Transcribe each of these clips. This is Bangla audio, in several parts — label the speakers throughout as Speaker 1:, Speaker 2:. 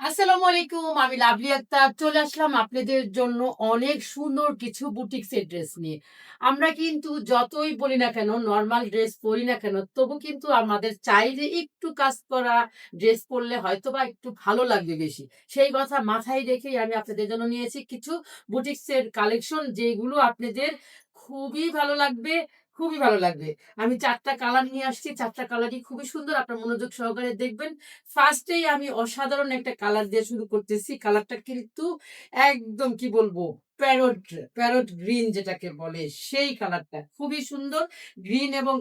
Speaker 1: আসসালামু আলাইকুম, আমি লাভলি আক্তার। চলে আসলাম আপনাদের জন্য অনেক সুন্দর কিছু বুটিক্সের ড্রেস নিয়ে। আমরা কিন্তু যতই বলি না কেন নর্মাল ড্রেস পরি না কেন, তবু কিন্তু আমাদের চাই যে একটু কাজ করা ড্রেস পরলে হয়তো বা একটু ভালো লাগবে বেশি। সেই কথা মাথায় রেখেই আমি আপনাদের জন্য নিয়েছি কিছু বুটিক্সের কালেকশন যেগুলো আপনাদের খুবই ভালো লাগবে, খুবই ভালো লাগবে। আমি চারটা কালার নিয়ে আসছি, চারটা কালারই খুবই সুন্দর, আপনার মনোযোগ সহকারে দেখবেন। ফার্স্টেই আমি অসাধারণ একটা কালার দিয়ে শুরু করতেছি কালারটা কিন্তু একদম কি বলব প্যারট প্যারট গ্রিন যেটাকে বলে, সেই কালারটা খুবই সুন্দর গ্রিন এবং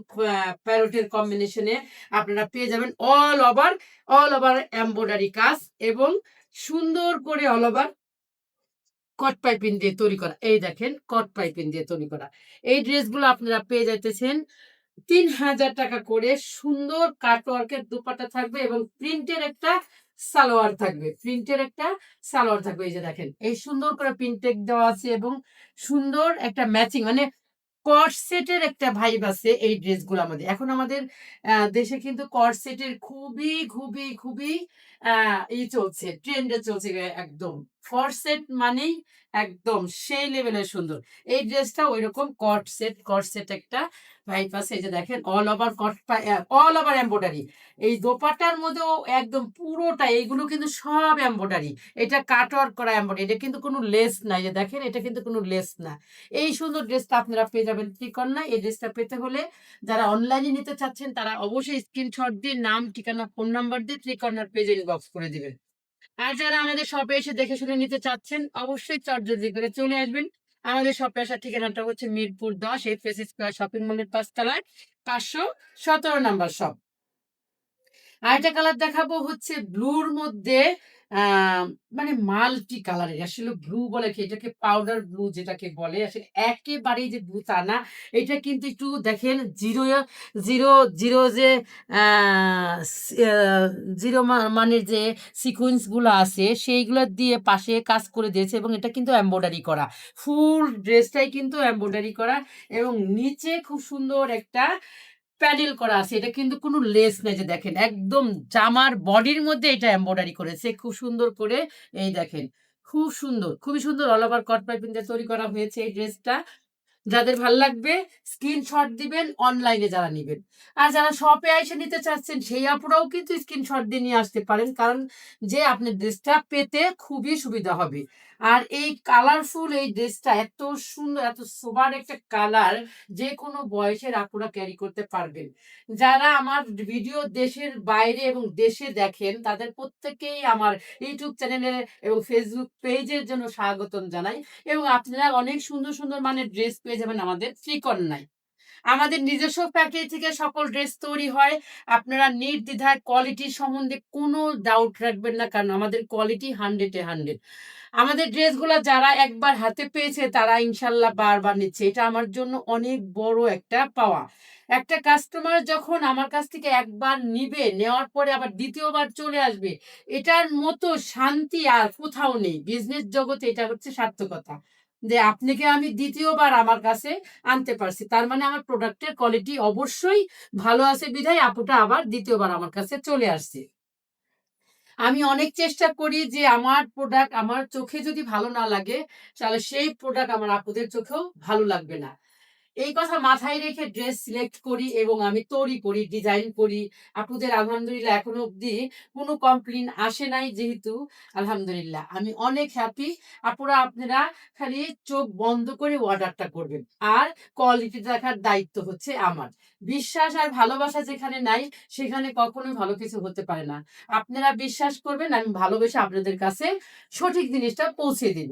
Speaker 1: প্যারটের কম্বিনেশনে আপনারা পেয়ে যাবেন all over all over embroidery কাজ এবং সুন্দর করে অল ওভার কট পাইপিং দিয়ে তৈরি করা। এই দেখেন, কট পাইপিং দিয়ে তৈরি করা। এই ড্রেসগুলো আপনারা পেয়ে যাইতেছেন তিন হাজার টাকা করে। সুন্দর কাটওয়ার্কের দুপাটা থাকবে এবং প্রিন্টের একটা সালোয়ার থাকবে। প্রিন্টের একটা সালোয়ার থাকবে। এই যে দেখেন, এই সুন্দর করে প্রিন্টেক দেওয়া আছে এবং সুন্দর একটা ম্যাচিং মানে কট সেটের একটা ভাইব আছে এই ড্রেসগুলো আমাদের। এখন আমাদের দেশে কিন্তু কট সেটের খুবই খুবই খুবই ই চলছে, ট্রেন্ডে চলছে একদম। কট সেট মানেই একদম সেই লেভেলের সুন্দর। এই ড্রেসটা ওই রকম কট সেট কট সেট একটা আছে। এই যে দেখেন all over cut all over embroidery এই দোপাটার মধ্যেও একদম পুরোটা, এইগুলো কিন্তু সব এম্ব্রয়ডারি এটা কাটওয়ার্ক করা এম্ব্রয়ডারি এটা কিন্তু কোনো লেস নাই যে দেখেন, এটা কিন্তু কোনো লেস না। এই সুন্দর ড্রেসটা আপনারা পেয়ে যাবেন ত্রিকন্যা এই ড্রেসটা পেতে হলে যারা অনলাইনে নিতে চাচ্ছেন, তারা অবশ্যই স্ক্রিনশট দিয়ে নাম, ঠিকানা ফোন নাম্বার দিয়ে ত্রিকন্যার পেজে ইনবক্স করে দিবেন। আর যারা আমাদের শপে এসে দেখে শুনে নিতে চাচ্ছেন, অবশ্যই চটজলদি করে চলে আসবেন। আমাদের শপে আসার ঠিকানাটা হচ্ছে মিরপুর দশ এই ফেস স্কোয়ার শপিং মলের পাঁচতলায় পাঁচশো সতেরো নাম্বার শপ আরেকটা কালার দেখাবো হচ্ছে ব্লুর মধ্যে মানে মাল্টি কালারের আসলে ব্লু বলে কি, এটাকে পাউডার ব্লু যেটাকে বলে, আসলে একেবারেই যে ব্লু তা না। এটা কিন্তু একটু দেখেন জিরো জিরো জিরো যে জিরো মানের যে সিকুয়েন্সগুলো আছে, সেইগুলো দিয়ে পাশে কাজ করে দিয়েছে এবং এটা কিন্তু এমব্রয়ডারি করা। ফুল ড্রেসটাই কিন্তু এমব্রয়ডারি করা এবং নিচে খুব সুন্দর একটা প্যানেল করা আছে, এটা কিন্তু কোনো লেস নেই যে দেখেন, একদম জামার বডির মধ্যে এটা এমব্রয়ডারি করেছে, খুব সুন্দর করে, এই দেখেন, খুব সুন্দর, খুবই সুন্দর অল ওভার কট পাইপিং দিয়ে তৈরি করা হয়েছে এই ড্রেসটা, যাদের ভালো লাগবে স্ক্রিনশট দিবেন অনলাইনে যারা নেবেন, আর যারা শপে এসে নিতে চাচ্ছেন, সেই আপুরাও কিন্তু স্ক্রিনশট দিয়ে নিয়ে আসতে পারেন, কারণ যে আপনি ড্রেসটা পেতে খুবই সুবিধা হবে আর এই কালারফুল এই ড্রেসটা এত সুন্দর, এত সোবার একটা কালার যে কোনো বয়সের আপুরা ক্যারি করতে পারবেন। যারা আমার ভিডিও দেশের বাইরে এবং দেশে দেখেন, তাদের প্রত্যেকেই আমার ইউটিউব চ্যানেলে এবং ফেসবুক পেজের জন্য স্বাগতম জানাই। এবং আপনারা অনেক সুন্দর সুন্দর মানে ড্রেস পেয়ে যাবেন আমাদের ত্রিকন্যায় আমাদের নিজস্ব ফ্যাক্টরি থেকে সকল ড্রেস তৈরি হয়। আপনারা নির্দ্বিধায় কোয়ালিটি সম্বন্ধে কোনো ডাউট রাখবেন না, কারণ আমাদের কোয়ালিটি হান্ড্রেডে হান্ড্রেড আমাদের ড্রেসগুলো যারা একবার হাতে পেয়েছে, তারা ইনশাল্লাহ বারবার নিচ্ছে। এটা আমার জন্য অনেক বড় একটা পাওয়া। একটা কাস্টমার যখন আমার কাছ থেকে একবার নিবে, নেওয়ার পরে আবার দ্বিতীয়বার চলে আসবে, এটার মতো শান্তি আর কোথাও নেই। বিজনেস জগতে এটা হচ্ছে সার্থকতা। যে আপনাকে আমি দ্বিতীয়বার আমার কাছে আনতে পারছি। তার মানে আমার প্রোডাক্টের কোয়ালিটি অবশ্যই ভালো আছে বিধায় আপুটা আবার দ্বিতীয়বার আমার কাছে চলে আসছে। আমি অনেক চেষ্টা করি যে আমার প্রোডাক্ট আমার চোখে যদি ভালো না লাগে, তাহলে সেই প্রোডাক্ট আমার আপুদের চোখেও ভালো লাগবে না। এই কথা মাথায় রেখে ড্রেস সিলেক্ট করি এবং আমি তৈরি করি ডিজাইন করি। আপুদের আলহামদুলিল্লাহ এখনও অবধি কোনো কমপ্লেন আসে নাই যেহেতু, আলহামদুলিল্লাহ। আমি অনেক হ্যাপি আপুরা, আপনারা খালি চোখ বন্ধ করে অর্ডারটা করবেন। আর কোয়ালিটি দেখার দায়িত্ব হচ্ছে আমার। বিশ্বাস আর ভালোবাসা যেখানে নাই, সেখানে কখনোই ভালো কিছু হতে পারে না। আপনারা বিশ্বাস করবেন, আমি ভালোবেসে আপনাদের কাছে সঠিক জিনিসটা পৌঁছে দিব।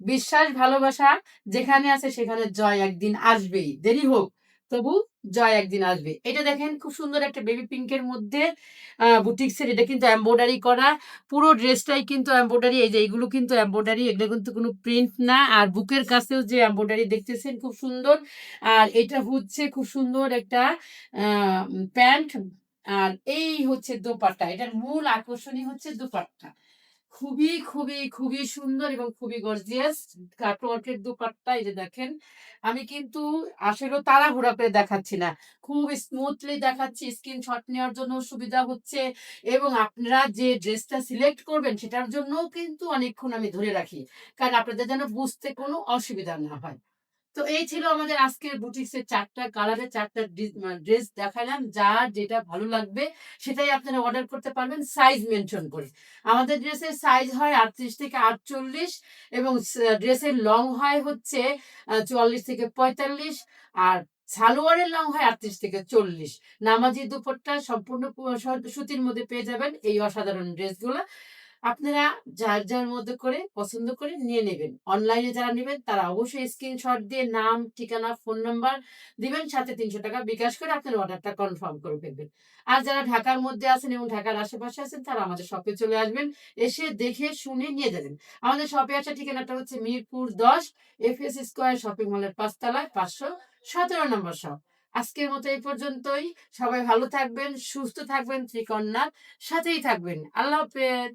Speaker 1: বিশ্বাস, ভালোবাসা যেখানে আছে সেখানে জয় একদিন আসবেই। দেরি হোক, তবু জয় একদিন আসবে। এটা দেখেন খুব সুন্দর একটা বেবি পিঙ্কের মধ্যে বুটিক্সের এটা কিন্তু এম্ব্রয়ডারি করা। পুরো ড্রেসটাই কিন্তু এম্ব্রয়ডারি এই যে এইগুলো কিন্তু এম্ব্রয়ডারি এগুলো কিন্তু কোনো প্রিন্ট না। আর বুকের কাছেও যে এম্ব্রয়ডারি দেখতেছেন, খুব সুন্দর। আর এটা হচ্ছে খুব সুন্দর একটা প্যান্ট। আর এই হচ্ছে দোপাট্টা। এটার মূল আকর্ষণই হচ্ছে দোপাট্টা। খুবই, খুবই, খুবই সুন্দর এবং খুবই গর্জিয়াস কাটওয়ার্কের দুপাট্টা এই যে দেখেন। আমি কিন্তু আসলেও তাড়াহুড়া করে দেখাচ্ছি না। খুব স্মুথলি দেখাচ্ছি। স্ক্রিন শট নেওয়ার জন্য সুবিধা হচ্ছে এবং আপনারা যে ড্রেসটা সিলেক্ট করবেন সেটার জন্যও কিন্তু অনেকক্ষণ আমি ধরে রাখি। কারণ আপনাদের যেন বুঝতে কোনো অসুবিধা না হয়। তো এই ছিল আমাদের আজকের বুটিক্সের ৪ টা কালারের ৪ টা ডি মা ড্রেস দেখালাম। যা যেটা ভালো লাগবে সেটাই আপনারা অর্ডার করতে পারবেন সাইজ মেনশন করে। আমাদের ড্রেসের সাইজ হয় ৩৮ থেকে ৪৮ এবং ড্রেসের লং হয় হচ্ছে চুয়াল্লিশ থেকে ৪৫ আর সালোয়ারের লং হয় ৩৮ থেকে ৪০। নামাজি দুপাট্টা সম্পূর্ণ সুতির মধ্যে পেয়ে যাবেন এই অসাধারণ ড্রেসগুলা। আপনারা যার, যার মধ্যে করে পছন্দ করে নিয়ে নেবেন। অনলাইনে যারা নিবেন তারা অবশ্যই স্ক্রিনশট দিয়ে নাম, ঠিকানা, ফোন নাম্বার দিবেন। সাথে ৳৩০০ বিকাশ করে আপনার অর্ডারটা কনফার্ম করে ফেলবেন। আর যারা ঢাকার মধ্যে আছেন এবং ঢাকার আশেপাশে আছেন তারা আমাদের শপে চলে আসবেন। এসে দেখে শুনে নিয়ে যাবেন। আমাদের শপে আসার ঠিকানাটা হচ্ছে মিরপুর দশ এফ এস স্কোয়ার শপিং মলের পাঁচতলায় পাঁচশো সতেরো নম্বর শপ। আজকের মতো এই পর্যন্তই। সবাই ভালো থাকবেন, সুস্থ থাকবেন, ত্রিকন্যার সাথেই থাকবেন। আল্লাহ হাফেজ।